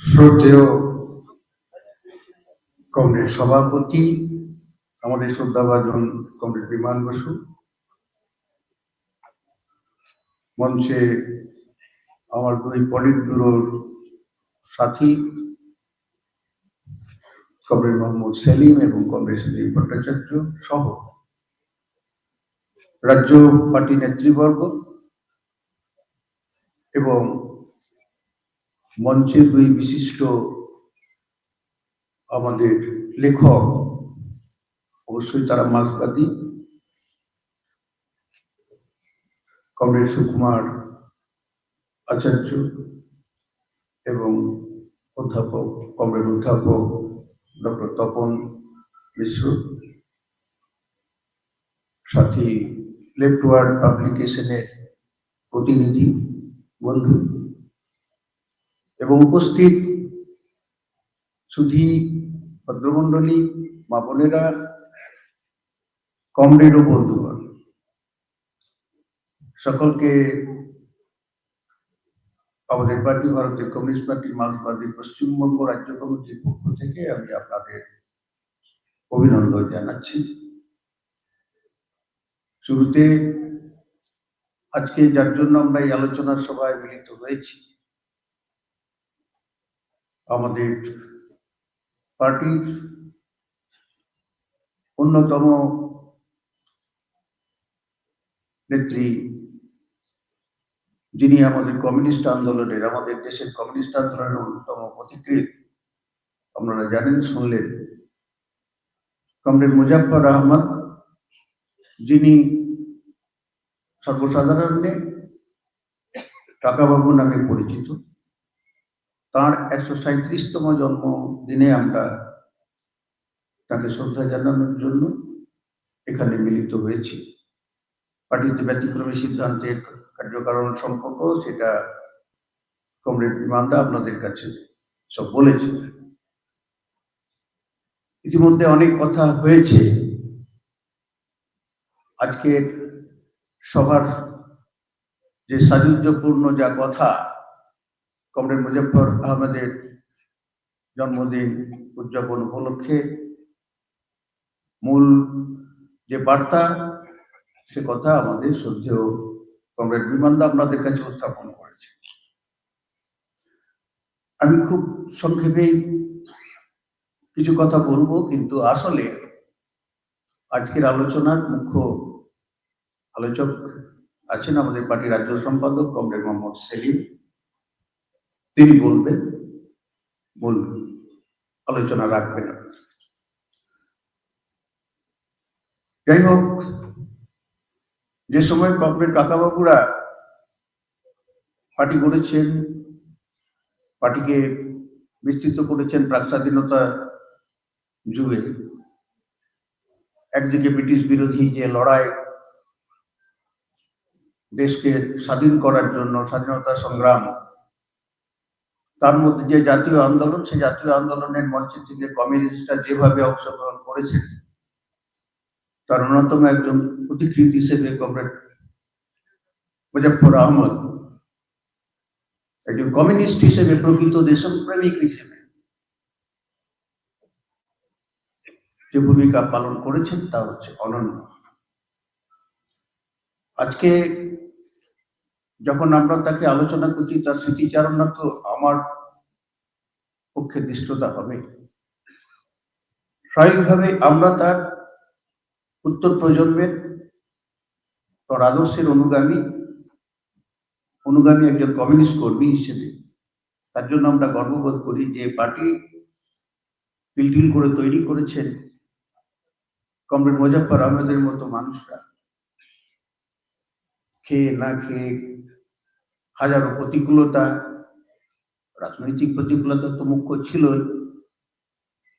শ্রদ্ধেয় কংগ্রেস সভাপতি, আমাদের শ্রদ্ধাভাজন কংগ্রেস বিমান বসু, মঞ্চে আমার দুই পলিট ব্যুরোর সাথী কমরেড মোহাম্মদ সেলিম এবং কংগ্রেস সুদীপ ভট্টাচার্য সহ রাজ্য পার্টি নেতৃবর্গ এবং মঞ্চে দুই বিশিষ্ট আমাদের লেখক, অবশ্যই তারা মার্ক্সবাদী। কমরেড সুকুমার আচার্য এবং অধ্যাপক, কমরেড অধ্যাপক ডক্টর তপন মিশ্র। সাথী লেফটওয়ার্ড পাবলিকেশনের প্রতিনিধি বন্ধু। এবং উপস্থিত সুধী ভদ্রমন্ডলী মা বোনেরা কমরেড ও বন্ধুগণ, সকলকে আমাদের পার্টি ভারতের কমিউনিস্ট পার্টি মার্ক্সবাদী পশ্চিমবঙ্গ রাজ্য কমিটির পক্ষ থেকে আমি আপনাদের অভিনন্দন জানাচ্ছি। শুরুতে আজকে যার জন্য আমরা এই আলোচনার সভায় মিলিত হয়েছি আমাদের পার্টির অন্যতম নেত্রী যিনি আমাদের কমিউনিস্ট আন্দোলনের, আমাদের দেশের কমিউনিস্ট আন্দোলনের অন্যতম পথিকৃৎ, আপনারা জানেন, শুনলেন। কমরেড মুজাফর আহমদ, যিনি সর্বসাধারণে টাকাবাবু নামে পরিচিত। তার একশো সাঁত্রিশতম জন্মদিনে আমরা তাকে শ্রদ্ধা জানানোর জন্য এখানে মিলিত হয়েছি। পার্টিতে ব্যতিক্রমী সিদ্ধান্তের কার্যকারণ সম্পর্ক সেটা কমরেড বিমানদা আপনাদের কাছে সব বলেছে। ইতিমধ্যে অনেক কথা হয়েছে। আজকের সবার যে সাযুজ্যপূর্ণ যা কথা কমরেড মুজফর আহমেদের জন্মদিন উদযাপন উপলক্ষে মূল যে বার্তা, সে কথা আমাদের শ্রদ্ধেয় কমরেড বিমানদা আপনাদের কাছে উত্থাপন করেছে। আমি খুব সংক্ষেপেই কিছু কথা বলব, কিন্তু আসলে আজকের আলোচনার মুখ্য আলোচক আছেন আমাদের পার্টির রাজ্য সম্পাদক কমরেড মোহাম্মদ সেলিম। তিনি বলবেন মূল আলোচনা রাখবেন। যাই হোক, যে সময় কমরেড কাকাবাবুরা পার্টি করেছেন, পার্টিকে বিস্তৃত করেছেন প্রাক স্বাধীনতা যুগে, একদিকে ব্রিটিশ বিরোধী যে লড়াই, দেশকে স্বাধীন করার জন্য স্বাধীনতা সংগ্রাম তার মধ্যে যে জাতীয় আন্দোলন, সেই জাতীয় আন্দোলনের মঞ্চে থেকে কমিউনিস্টরা যেভাবে অংশগ্রহণ করেছেন তার অন্যতম একজন প্রতিকৃত হিসেবে কমরেড মুজফর আহমদ, একজন কমিউনিস্ট হিসেবে প্রকৃত দেশপ্রেমিক হিসেবে যে ভূমিকা পালন করেছেন তা হচ্ছে অনন্য। আজকে যখন আমরা তাকে আলোচনা করছি, তার স্মৃতিচারণা তো আমার পক্ষে দৃষ্টতা হবে। স্বাভাবিকভাবে আমরা তার উত্তর প্রজন্মের তার আদর্শের অনুগামী অনুগামী একজন কমিউনিস্ট কর্মী হিসেবে। তার জন্য আমরা গর্ববোধ করি যে পার্টি পিলটিল করে তৈরি করেছেন কমরেড মুজাফর আহমেদের মতো মানুষরা। খেয়ে না খেয়ে হাজারো প্রতিকূলতা, রাজনৈতিক প্রতিকূলতা তো মুখ্য ছিল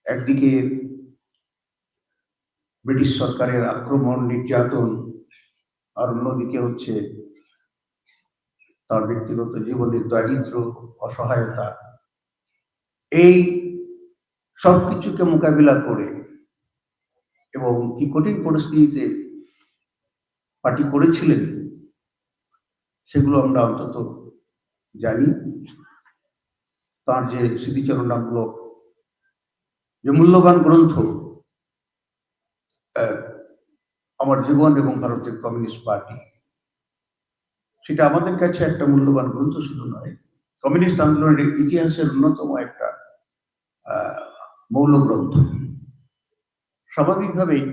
একদিকে ব্রিটিশ সরকারের আক্রমণ, নির্যাতন, আর অন্যদিকে হচ্ছে তার ব্যক্তিগত জীবনের দারিদ্র অসহায়তা। এই সবকিছুকে মোকাবিলা করে এবং কি কঠিন পরিস্থিতিতে পার্টি করেছিলেন সেগুলো আমরা অন্তত জানি। তার যে স্মৃতিচারণামূলক যে মূল্যবান গ্রন্থ আমার জীবন এবং ভারতের কমিউনিস্ট পার্টি, সেটা আমাদের কাছে একটা মূল্যবান গ্রন্থ শুধু নয়, কমিউনিস্ট আন্দোলনের ইতিহাসের অন্যতম একটা মৌল গ্রন্থ স্বাভাবিকভাবেই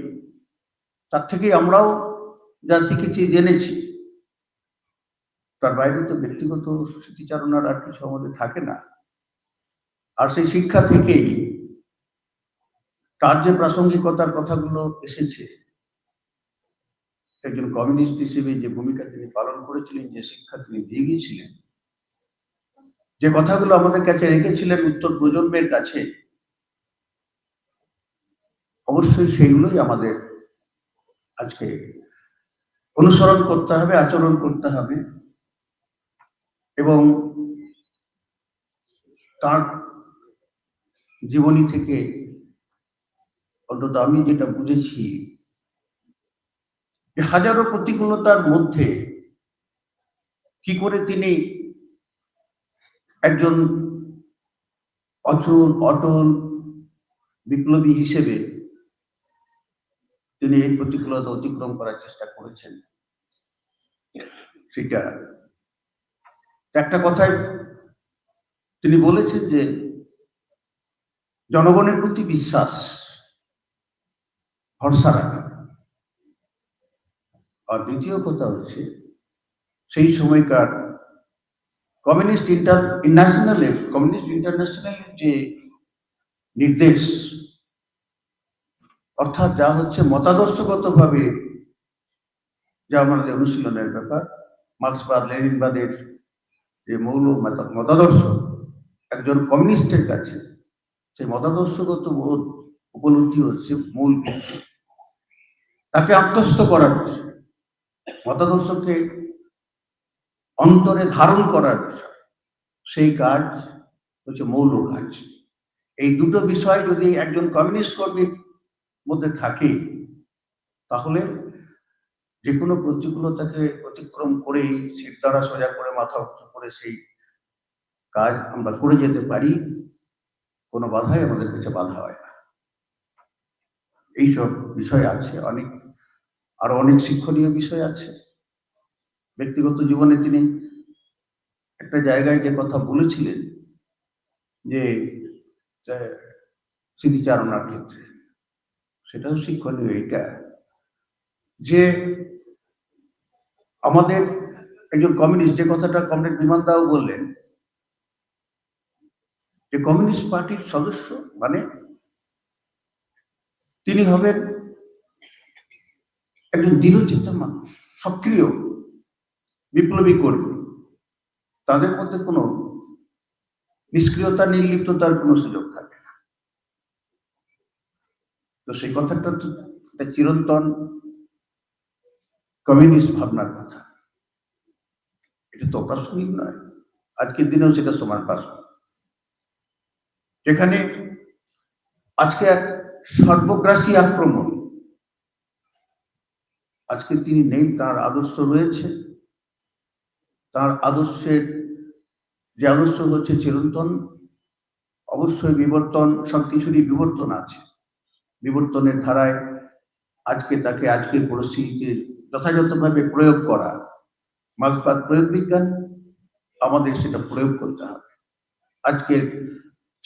তার থেকে আমরাও যা শিখেছি, জেনেছি তার বাইরে তো ব্যক্তিগত স্মৃতিচারণার আর কিছু আমাদের থাকে না। আর সেই শিক্ষা থেকেই তার যে প্রাসঙ্গিকতার কথাগুলো এসেছে, একজন কমিউনিস্ট হিসেবে যে ভূমিকা তিনি পালন করেছিলেন, যে শিক্ষা তিনি দিয়ে গিয়েছিলেন, যে কথাগুলো আমাদের কাছে রেখেছিলেন উত্তর প্রজন্মের কাছে, অবশ্যই সেগুলোই আমাদের আজকে অনুসরণ করতে হবে, আচরণ করতে হবে। এবং তার জীবনী থেকে অন্তত আমি যেটা বুঝেছি হাজারো প্রতিকূলতার মধ্যে কি করে তিনি একজন অচল, অটল, বিপ্লবী হিসেবে তিনি এই প্রতিকূলতা অতিক্রম করার চেষ্টা করেছেন। সেটা একটা কথায় তিনি বলেছেন যে জনগণের প্রতি বিশ্বাস, ভরসা রাখা। আর দ্বিতীয় কথা হচ্ছে, সেই সময়কার কমিউনিস্ট ইন্টার ন্যাশনালের কমিউনিস্ট ইন্টারন্যাশনালের যে নির্দেশ, অর্থাৎ যা হচ্ছে মতাদর্শগত ভাবে যা আমাদের অনুশীলনের ব্যাপার, মার্ক্সবাদ, লেনিনবাদের যে মৌল মতাদর্শ একজন কমিউনিস্টের কাছে সেই মতাদর্শগত বোধ, উপলব্ধি হচ্ছে মূল। তাকে আত্মস্থ করার বিষয়, মতাদর্শকে অন্তরে ধারণ করার বিষয়, সেই কাজ হচ্ছে মৌল কাজ এই দুটো বিষয় যদি একজন কমিউনিস্ট কর্মীর মধ্যে থাকে, তাহলে যে কোনো প্রতিকূলতাকে অতিক্রম করেই দ্বারা সোজা করে মাথা উঁচু করে সেই কাজ আমরা করে যেতে পারি, কোনো বাধাই আমাদের কাছে বাধা হয় না। এইসব বিষয় আছে, অনেক, আরও অনেক শিক্ষণীয় বিষয় আছে। ব্যক্তিগত জীবনে তিনি একটা জায়গায় যে কথা বলেছিলেন যে স্মৃতিচারণার ক্ষেত্রে, সেটাও শিক্ষণীয় এটা। যে আমাদের একজন কমিউনিস্ট যে কথাটা কমরেড বিমান দাও বললেন, যে কমিউনিস্ট পার্টির সদস্য মানে তিনি হবেন একজন দৃঢ়চিত্ত মানুষ, সক্রিয়, বিপ্লবী কর্মী। তাদের মধ্যে কোনো নিষ্ক্রিয়তা, নির্লিপ্ততার কোনো সুযোগ থাকে না। তো সেই কথাটা তো চিরন্তন কমিউনিস্ট ভাবনার কথা। এটা তো অপ্রাসঙ্গিক নয়। আজকের দিনেও সেটা সমান প্রাসঙ্গিক যেখানে আজকে এক সর্বগ্রাসী আক্রমণ, আজকে তিনি নেই, তার আদর্শ রয়েছে। তার আদর্শের যে আদর্শ হচ্ছে চিরন্তন, অবশ্যই বিবর্তন, সব কিছুরই বিবর্তন আছে। বিবর্তনের ধারায় আজকে তাকে আজকের পরিস্থিতিতে যথাযথভাবে প্রয়োগ করা মার্ক্সবাদ প্রয়োগ বিজ্ঞান, আমাদের সেটা প্রয়োগ করতে হবে। আজকের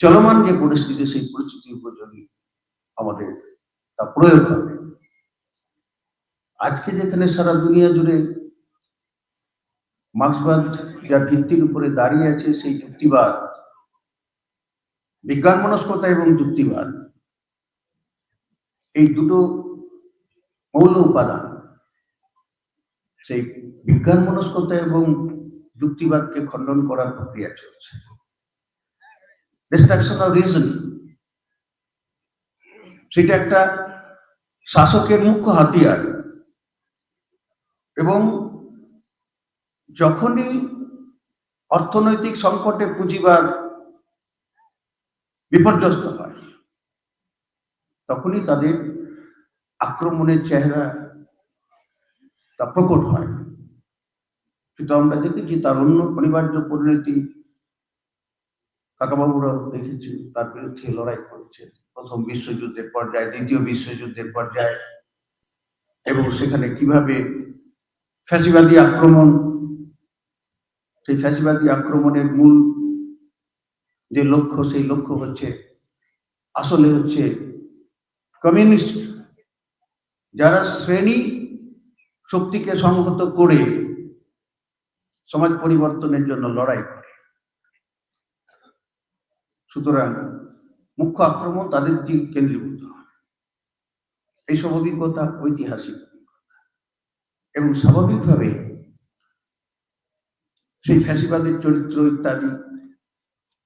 চলমান যে পরিস্থিতি, সেই পরিস্থিতি উপযোগী আমাদের তা প্রয়োগ হবে। আজকে যেখানে সারা দুনিয়া জুড়ে মার্ক্সবাদ যার ভিত্তির উপরে দাঁড়িয়ে আছে, সেই যুক্তিবাদ বিজ্ঞান মনস্কতা এবং যুক্তিবাদ, এই দুটো মৌল উপাদান সেই বিজ্ঞান মনস্কতা এবং যুক্তিবাদকে খণ্ডন করার প্রক্রিয়া চলছে। ডিস্ট্রাকশন অফ রিজন সেটা একটা শাসকের মুখ্য হাতিয়ার। এবং যখনই অর্থনৈতিক সংকটে পুঁজিবাদ বিপর্যস্ত হয়, তখনই তাদের আক্রমণের চেহারা তা প্রকট হয়। কিন্তু আমরা দেখেছি তার অন্য অনিবার্য পরিণতি কাকাবাবুরাও দেখেছি, তার বিরুদ্ধে লড়াই করেছে। প্রথম বিশ্বযুদ্ধের পর্যায়ে, দ্বিতীয় বিশ্বযুদ্ধের পর্যায়ে। এবং সেখানে কীভাবে ফ্যাসিবাদী আক্রমণ, সেই ফ্যাসিবাদী আক্রমণের মূল যে লক্ষ্য, সেই লক্ষ্য হচ্ছে, আসলে হচ্ছে কমিউনিস্ট। যারা শ্রেণি শক্তিকে সংহত করে সমাজ পরিবর্তনের জন্য লড়াই করে। সুতরাং মুখ্য আক্রমণ তাদের দিকে কেন্দ্রীভূত হয়। এইসব অভিজ্ঞতা ঐতিহাসিক। এবং স্বাভাবিকভাবে সেই ফ্যাসিবাদের চরিত্র ইত্যাদি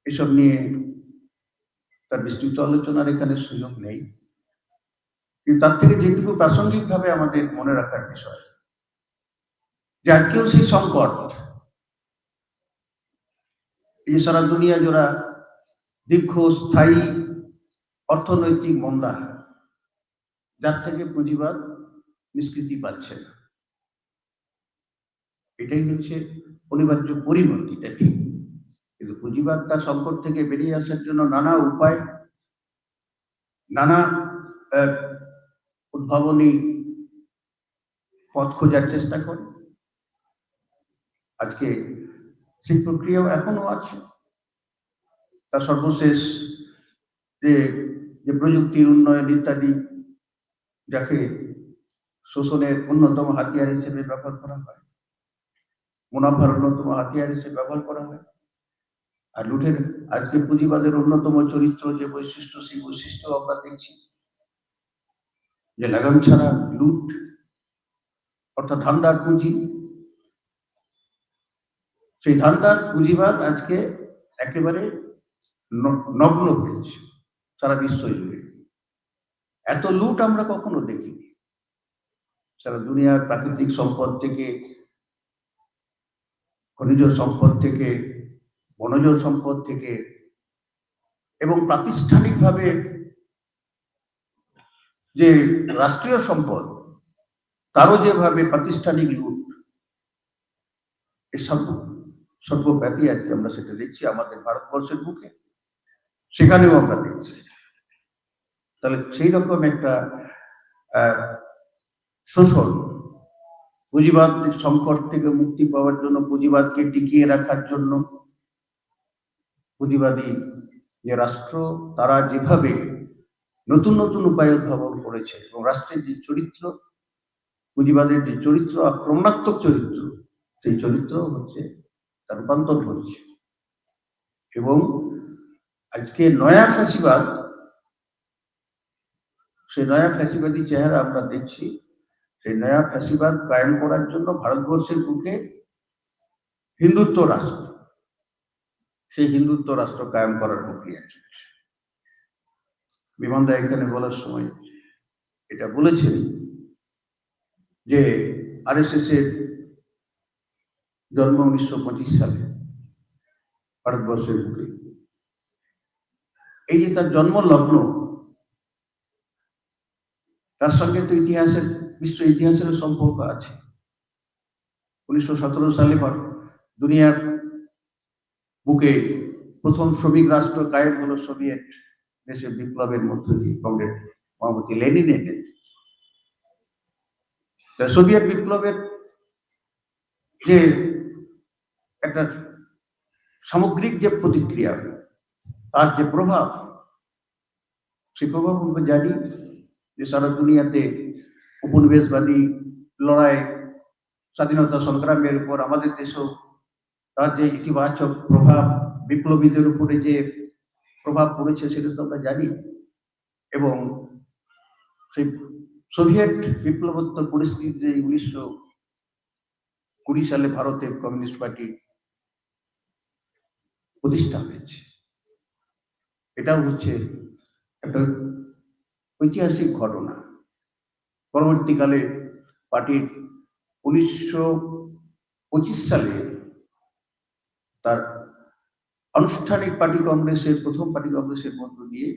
এসব নিয়ে তার বিস্তৃত আলোচনার এখানে সুযোগ নেই। কিন্তু তার থেকে যেটুকু প্রাসঙ্গিকভাবে আমাদের মনে রাখার বিষয় যে আজকেও সেই সংকট। এই সারা দুনিয়া জোড়া দীর্ঘ স্থায়ী অর্থনৈতিক মন্দা যার থেকে পুঁজিবাদ নিষ্কৃতি পাচ্ছে এটাই হচ্ছে অনিবার্য পরিণতি ঠিক কিন্তু পুঁজিবাদ তার সংকট থেকে বেরিয়ে আসার জন্য নানা উপায়, নানা উদ্ভাবনী পথ খোঁজার চেষ্টা করে। আজকে সেই প্রক্রিয়াও এখনও আছে। তার সর্বশেষ যে যে প্রযুক্তির উন্নয়ন ইত্যাদি যাকে শোষণের অন্যতম হাতিয়ার হিসেবে ব্যবহার করা হয়, মুনাফার অন্যতম হাতিয়ার হিসেবে ব্যবহার করা হয়, আর লুটের আজকে পুঁজিবাদের অন্যতম চরিত্র যে বৈশিষ্ট্য, সেই বৈশিষ্ট্য আমরা দেখছি। যে লাগাম ছাড়া লুট, অর্থাৎ ধান্দার পুঁজি সেই ধান্দার পুঁজিবাদ আজকে একেবারে নগ্ন হয়েছে সারা বিশ্ব জুড়ে। এত লুট আমরা কখনো দেখিনি। সারা দুনিয়ার প্রাকৃতিক সম্পদ থেকে, খনিজ সম্পদ থেকে, বনজ সম্পদ থেকে এবং প্রাতিষ্ঠানিকভাবে যে রাষ্ট্রীয় সম্পদ, তারও যেভাবে প্রাতিষ্ঠানিক লুট এর সর্ব সর্বব্যাপী আজকে আমরা সেটা দেখছি আমাদের ভারতবর্ষের বুকে। সেখানেও আমরা দেখছি। তাহলে সেই রকম একটা শোষণ পুঁজিবাদ সংকট থেকে মুক্তি পাওয়ার জন্য, পুঁজিবাদকে টিকিয়ে রাখার জন্য, পুঁজিবাদী যে রাষ্ট্র, তারা যেভাবে নতুন নতুন উপায় উদ্ভাবন করেছে এবং রাষ্ট্রের যে চরিত্র, পুঁজিবাদের যে চরিত্র, আক্রমণাত্মক চরিত্র, সেই চরিত্র হচ্ছে তার রূপান্তর ঘটছে এবং আজকে নয়া ফ্যাসিবাদ, সেই নয়া ফ্যাসিবাদী চেহারা আমরা দেখছি। সেই নয়া ফ্যাসিবাদ কায়েম করার জন্য ভারতবর্ষের বুকে হিন্দুত্ব রাষ্ট্র, সেই হিন্দুত্ব রাষ্ট্র কায়েম করার প্রক্রিয়া চলছে। বিমানদা এখানে বলার সময় এটা বলেছেন যে আরএসএস এর জন্ম উনিশশো পঁচিশ সালে ভারতবর্ষের বুকে। এই যে তার জন্ম লগ্ন তার সঙ্গে তো ইতিহাসের, বিশ্ব ইতিহাসের সম্পর্ক আছে। উনিশশো সতেরো সালে ভারত দুনিয়ার বুকে প্রথম শ্রমিক রাষ্ট্র কায়েম হলো সোভিয়েত দেশের বিপ্লবের মধ্য দিয়ে, কংগ্রেস, মহামতি লেনিনের সোভিয়েত বিপ্লবের যে একটা সামগ্রিক যে প্রতিক্রিয়া, তার যে প্রভাব, সেই প্রভাব আমরা জানি যে সারা দুনিয়াতে উপনিবেশবাদী লড়াই, স্বাধীনতা সংগ্রামের উপর আমাদের দেশেও তার যে ইতিবাচক প্রভাব, বিপ্লবীদের উপরে যে প্রভাব পড়েছে সেটা তো আমরা জানি। এবং সেই সোভিয়েত বিপ্লবোত্তর পরিস্থিতিতে উনিশশো কুড়ি সালে ভারতে কমিউনিস্ট পার্টি প্রতিষ্ঠা হয়েছে। এটাও হচ্ছে একটা ঐতিহাসিক ঘটনা। পরবর্তীকালে পার্টির উনিশশো পঁচিশ সালে তার আনুষ্ঠানিক পার্টি কংগ্রেসের, প্রথম পার্টি কংগ্রেসের মধ্য দিয়ে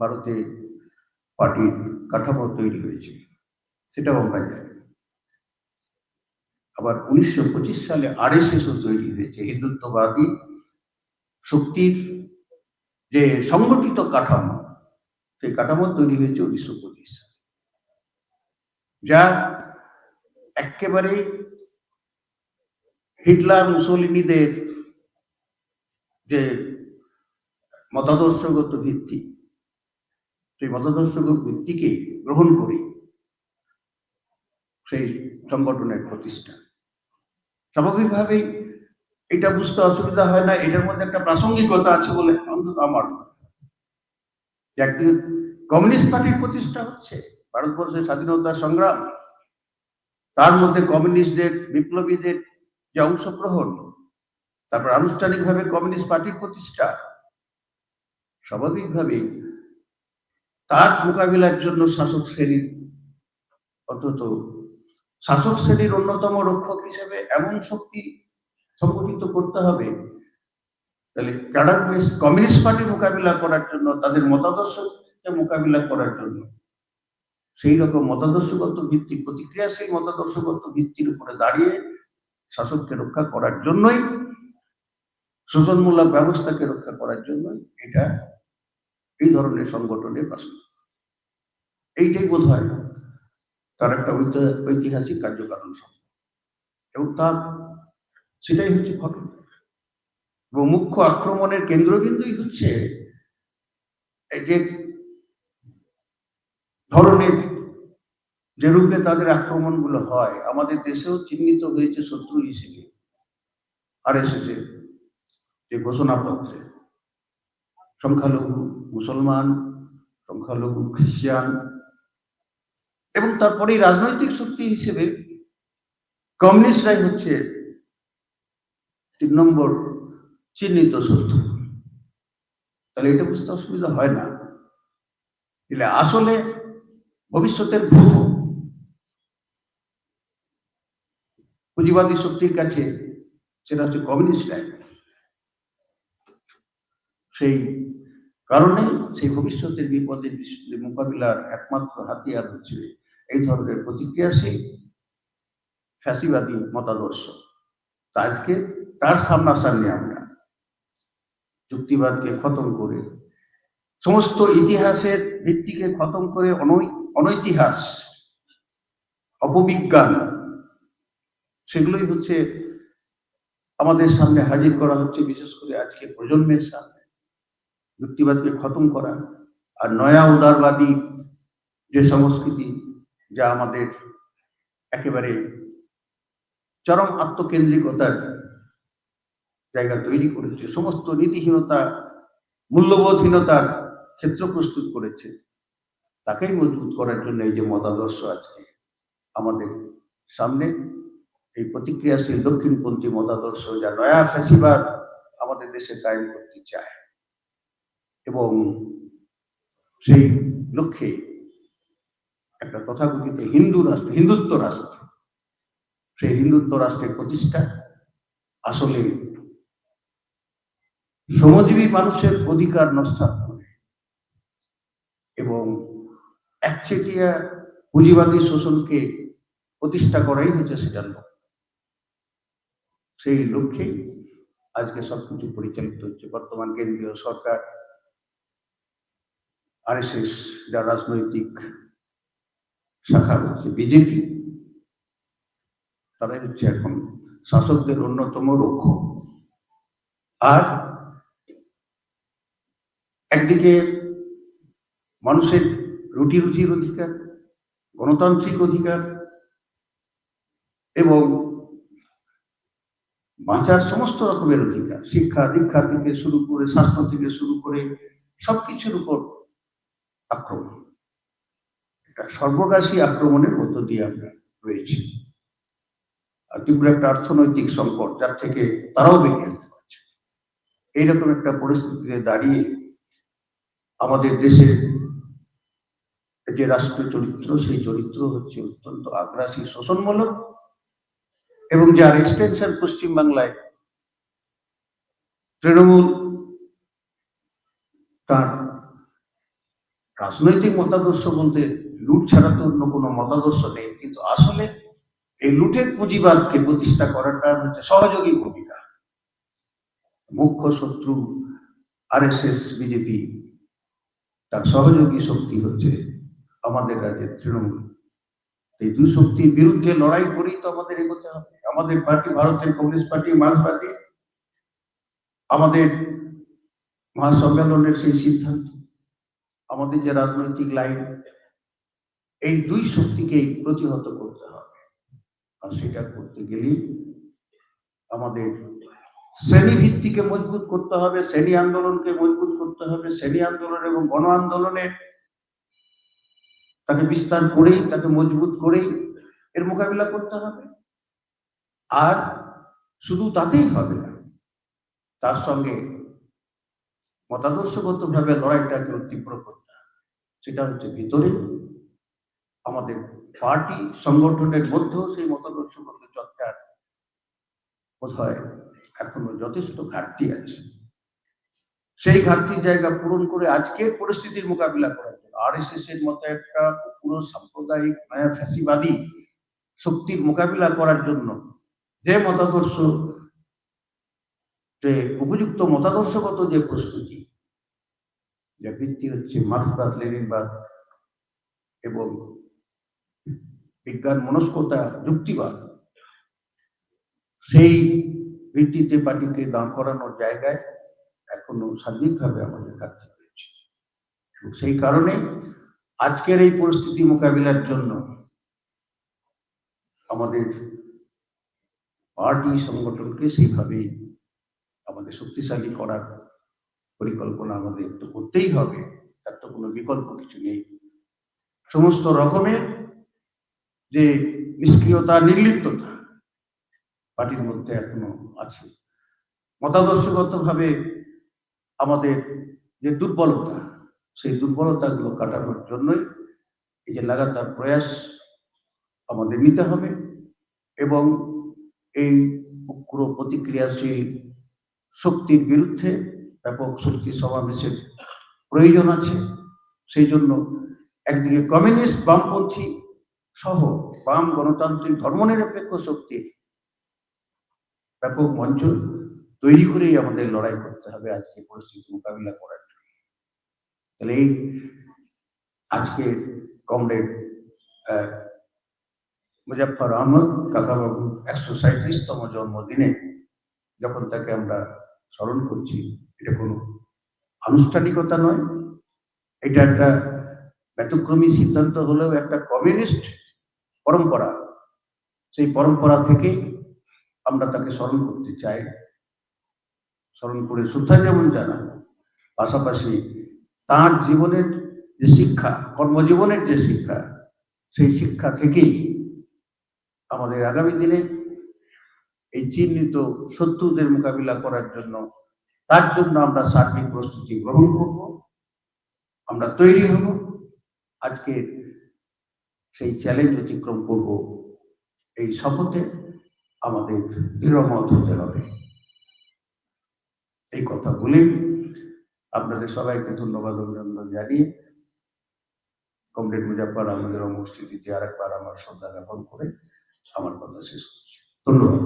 ভারতে পার্টির কাঠামো তৈরি হয়েছে। সেটাও আমরা জানি। আবার উনিশশো পঁচিশ সালে আরএসএস ও তৈরি হয়েছে, হিন্দুত্ববাদী শক্তির যে সংগঠিত কাঠামো, সেই কাঠামো তৈরি হয়েছে উনিশশো পঁচিশ। যা একেবারে হিটলার, মুসলিনীদের যে মতাদর্শগত ভিত্তি, সেই মতাদর্শগত ভিত্তিকে গ্রহণ করে সেই সংগঠনের প্রতিষ্ঠা স্বাভাবিকভাবেই এটা বুঝতে অসুবিধা হয় না, এটার মধ্যে একটা প্রাসঙ্গিকতা আছে বলে অন্তত আমার একদিকে কমিউনিস্ট পার্টির প্রতিষ্ঠা হচ্ছে, ভারতবর্ষের স্বাধীনতা সংগ্রাম, তার মধ্যে কমিউনিস্টদের, বিপ্লবীদের যে অংশগ্রহণ, তারপর আনুষ্ঠানিকভাবে কমিউনিস্ট পার্টির প্রতিষ্ঠা, স্বাভাবিকভাবেই তার মোকাবিলার জন্য শাসক শ্রেণির অন্তত, শাসক শ্রেণির অন্যতম রক্ষক হিসেবে এমন শক্তি সংগঠিত করতে হবে। তাহলে ক্যাডার বেস কমিউনিস্ট পার্টি মোকাবিলা করার জন্য, তাদের মতাদর্শকে মোকাবিলা করার জন্য। সেই রকম মতাদর্শগত ভিত্তি, প্রতিক্রিয়াশীল মতাদর্শগত ভিত্তির উপরে দাঁড়িয়ে শাসককে রক্ষা করার জন্যই, শোষণমূলক ব্যবস্থাকে রক্ষা করার জন্য এটা এই ধরনের সংগঠনের প্রশ্ন এইটাই বোধ হয় তার একটা ঐতি- ঐতিহাসিক কার্যকারণ সম্ভব এবং তার সেটাই হচ্ছে ঘটনা। এবং মুখ্য আক্রমণের কেন্দ্রবিন্দুই হচ্ছে যে ধরনের যে রূপে তাদের আক্রমণগুলো হয়, আমাদের দেশেও চিহ্নিত হয়েছে শত্রু হিসেবে আর এস এর যে ঘোষণাপত্রে। সংখ্যালঘু মুসলমান, সংখ্যালঘু খ্রিস্টান, এবং তারপরে রাজনৈতিক শক্তি হিসেবে কমিউনিস্টরাই হচ্ছে তিন নম্বর, চিহ্নিত শত্রু তাহলে এটা বুঝতে অসুবিধা হয় না। তাহলে আসলে ভবিষ্যতের ভূ পুঁজিবাদী শক্তির কাছে সেটা হচ্ছে কমিউনিস্টরাই সেই কারণে সেই ভবিষ্যতের বিপদের মোকাবিলার একমাত্র হাতিয়ার হচ্ছে এই ধরনের প্রতিক্রিয়াশীল ফ্যাসিবাদী মতাদর্শ। আজকে তার সামনাসামনি আমরা যুক্তিবাদকে খতম করে, সমস্ত ইতিহাসের ভিত্তিকে খতম করে অনৈ- অনৈতিহাস, অপবিজ্ঞান, সেগুলোই হচ্ছে আমাদের সামনে হাজির করা হচ্ছে বিশেষ করে আজকে প্রজন্মের সামনে। যুক্তিবাদকে খতম করা আর নয়া উদারবাদী যে সংস্কৃতি যা আমাদের একেবারে চরম আত্মকেন্দ্রিকতার জায়গা তৈরি করেছে, সমস্ত নীতিহীনতা, মূল্যবোধহীনতার ক্ষেত্র প্রস্তুত করেছে। তাকেই মজবুত করার জন্য এই যে মতাদর্শ আছে আমাদের সামনে, এই প্রতিক্রিয়াশীল দক্ষিণপন্থী মতাদর্শ যা নয়া ফ্যাসিবাদ আমাদের দেশে কায়েম করতে চায় এবং সেই লক্ষ্যে একটা তথাকথিত হিন্দু রাষ্ট্র, হিন্দুত্ব রাষ্ট্র সেই হিন্দুত্ব রাষ্ট্রের প্রতিষ্ঠা। আসলে শ্রমজীবী মানুষের অধিকার নস্বাত করে। এবং একচেটিয়া পুঁজিবাদী শোষণকে প্রতিষ্ঠা করাই হচ্ছে সেটার সেই লক্ষ্যে আজকে সবকিছু পরিচালিত হচ্ছে। বর্তমান কেন্দ্রীয় সরকার আরএসএস যা রাজনৈতিক শাখা হচ্ছে বিজেপি তারাই হচ্ছে এখন শাসকদের অন্যতম রক্ষক। আর একদিকে মানুষের রুটি রুজির অধিকার, গণতান্ত্রিক অধিকার এবং বাঁচার সমস্ত রকমের অধিকার, শিক্ষা, দীক্ষা থেকে শুরু করে, স্বাস্থ্য থেকে শুরু করে সবকিছুর উপর আক্রমণ। এটা সর্বগ্রাসী আক্রমণের মধ্য দিয়ে আমরা রয়েছি। তীব্র একটা অর্থনৈতিক সংকট যার থেকে তারাও বেরিয়ে আসতে পারছে। এইরকম একটা পরিস্থিতিতে দাঁড়িয়ে আমাদের দেশে যে রাষ্ট্র চরিত্র, সেই চরিত্র হচ্ছে অত্যন্ত আগ্রাসী, শোষণমূলক এবং যার এক্সটেনশন পশ্চিমবাংলায় তৃণমূল তার রাজনৈতিক মতাদর্শ বলতে লুট ছাড়া তো অন্য কোনো মতাদর্শ নেই। কিন্তু আসলে এই লুটের পুঁজিবাদকে প্রতিষ্ঠা করাটা হচ্ছে সহযোগী ভূমিকা। মুখ্য শত্রু আরএসএস, বিজেপি, তার সহযোগী শক্তি হচ্ছে আমাদের রাজ্যের তৃণমূল। এই দুই শক্তির বিরুদ্ধে লড়াই করেই তো আমাদের এগোতে হবে। আমাদের পার্টি ভারতের কমিউনিস্ট পার্টি মার্ক্সবাদী আমাদের মহাসম্মেলনের সেই সিদ্ধান্ত, আমাদের যে রাজনৈতিক লাইন, এই দুই শক্তিকেই প্রতিহত করতে হবে। আর সেটা করতে গেলেই আমাদের শ্রেণি ভিত্তিকে মজবুত করতে হবে, শ্রেণি আন্দোলনকে মজবুত করতে হবে, শ্রেণি আন্দোলন এবং গণ আন্দোলনে তাকে বিস্তার করেই, তাকে মজবুত করেই এর মোকাবিলা করতে হবে। আর শুধু তাতেই হবে না, তার সঙ্গে মতাদর্শগত ভাবে লড়াইটাকে তীব্র করতে হবে। সেটা হচ্ছে ভিতরে আমাদের পার্টি সংগঠনের মধ্যেও সেই মতাদর্শগত চর্চার বোধ হয় এখনও যথেষ্ট ঘাটতি আছে। সেই ঘাটতির জায়গা পূরণ করে আজকের পরিস্থিতির মোকাবিলা করার জন্য আর এস এস এর মতো একটা পুরো সাম্প্রদায়িক মায়া ফ্যাসিবাদী শক্তির মোকাবিলা করার জন্য যে মতাদর্শ, যে উপযুক্ত মতাদর্শগত যে প্রস্তুতি, যে ভিত্তি হচ্ছে মার্ক্সবাদ, লেনিনবাদ এবং বিজ্ঞান মনস্কতা, যুক্তিবাদ। সেই ভিত্তিতে পার্টিকে দাঁড় করানোর জায়গায় এখনও সার্বিকভাবে আমাদের ঘাটতি রয়েছে সেই কারণে আজকের এই পরিস্থিতি মোকাবিলার জন্য আমাদের পার্টি সংগঠনকে সেইভাবেই আমাদের শক্তিশালী করার পরিকল্পনা আমাদের তো করতেই হবে, তার তো কোনো বিকল্প কিছু নেই। সমস্ত রকমের যে নিষ্ক্রিয়তা, নির্লিপ্ততা পার্টির মধ্যে এখনও আছে। মতাদর্শগত ভাবে আমাদের যে দুর্বলতা, সেই দুর্বলতাগুলো কাটানোর জন্যই এই যে লাগাতার প্রয়াস আমাদের নিতে হবে এবং এই উগ্র প্রতিক্রিয়াশীল শক্তির বিরুদ্ধে ব্যাপক শক্তি সমাবেশের প্রয়োজন আছে। সেই জন্য একদিকে কমিউনিস্ট বামপন্থী সহ বাম গণতান্ত্রিক ধর্মনিরপেক্ষ শক্তির ব্যাপক মঞ্চ তৈরি করেই আমাদের লড়াই করতে হবে আজকে পরিস্থিতি মোকাবিলা করার জন্য। তাহলে এই আজকে কমরেড মুজাফর আহমদ কাকাবাবু একশো সাঁত্রিশতম জন্মদিনে যখন তাকে আমরা স্মরণ করছি, এটা কোনো আনুষ্ঠানিকতা নয়। এটা একটা ব্যতিক্রমী সিদ্ধান্ত হলেও একটা কমিউনিস্ট পরম্পরা। সেই পরম্পরা থেকে আমরা তাকে স্মরণ করতে চাই। স্মরণ করে শ্রদ্ধা যেমন জানা পাশাপাশি তার জীবনের যে শিক্ষা, কর্মজীবনের যে শিক্ষা, সেই শিক্ষা থেকেই আমাদের আগামী দিনে এই চিহ্নিত শত্রুদের মোকাবিলা করার জন্য, তার জন্য আমরা সার্বিক প্রস্তুতি গ্রহণ করব। আমরা তৈরি হব। আজকে সেই চ্যালেঞ্জ অতিক্রম করব। এই শপথে আমাদের দৃঢ়মত হতে হবে। এই কথা বলে আপনাদের সবাইকে ধন্যবাদ অভিনন্দন জানিয়ে কমরেড মুজাফর আমাদের অনুপস্থিতিতে আরেকবার আমার শ্রদ্ধা জ্ঞাপন করে আমার কথা শেষ করছি। ধন্যবাদ।